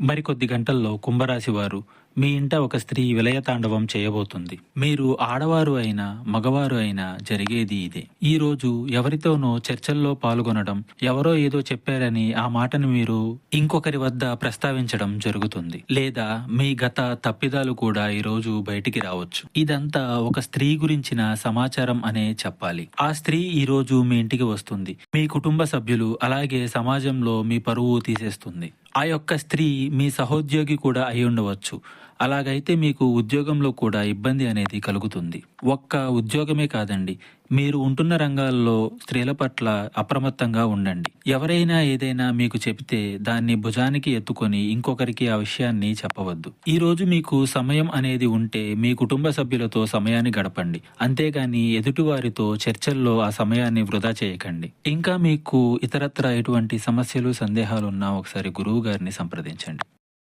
మరికొద్ది గంటల్లో కుంభరాశి వారు మీ ఇంట ఒక స్త్రీ విలయతాండవం చేయబోతుంది. మీరు ఆడవారు అయినా మగవారు అయినా జరిగేది ఇదే. ఈ రోజు ఎవరితోనో చర్చల్లో పాల్గొనడం ఎవరో ఏదో చెప్పారని ఆ మాటను మీరు ఇంకొకరి వద్ద ప్రస్తావించడం జరుగుతుంది. లేదా మీ గత తప్పిదాలు కూడా ఈ రోజు బయటికి రావచ్చు. ఇదంతా ఒక స్త్రీ గురించిన సమాచారం అనే చెప్పాలి. ఆ స్త్రీ ఈ రోజు మీ ఇంటికి వస్తుంది. మీ కుటుంబ సభ్యులు అలాగే సమాజంలో మీ పరువు తీసేస్తుంది. ఆ యొక్క స్త్రీ మీ సహోద్యోగి కూడా అయి ఉండవచ్చు. అలాగైతే మీకు ఉద్యోగంలో కూడా ఇబ్బంది అనేది కలుగుతుంది. ఒక్క ఉద్యోగమే కాదండి. మీరు ఉంటున్న రంగాల్లో స్త్రీల పట్ల అప్రమత్తంగా ఉండండి. ఎవరైనా ఏదైనా మీకు చెబితే దాన్ని భుజానికి ఎత్తుకొని ఇంకొకరికి ఆ విషయాన్ని చెప్పవద్దు. ఈ రోజు మీకు సమయం అనేది ఉంటే మీ కుటుంబ సభ్యులతో సమయాన్ని గడపండి. అంతేగాని ఎదుటివారితో చర్చల్లో ఆ సమయాన్ని వృధా చేయకండి. ఇంకా మీకు ఇతరత్ర ఎటువంటి సమస్యలు సందేహాలు ఉన్నా ఒకసారి గురువు గారిని సంప్రదించండి.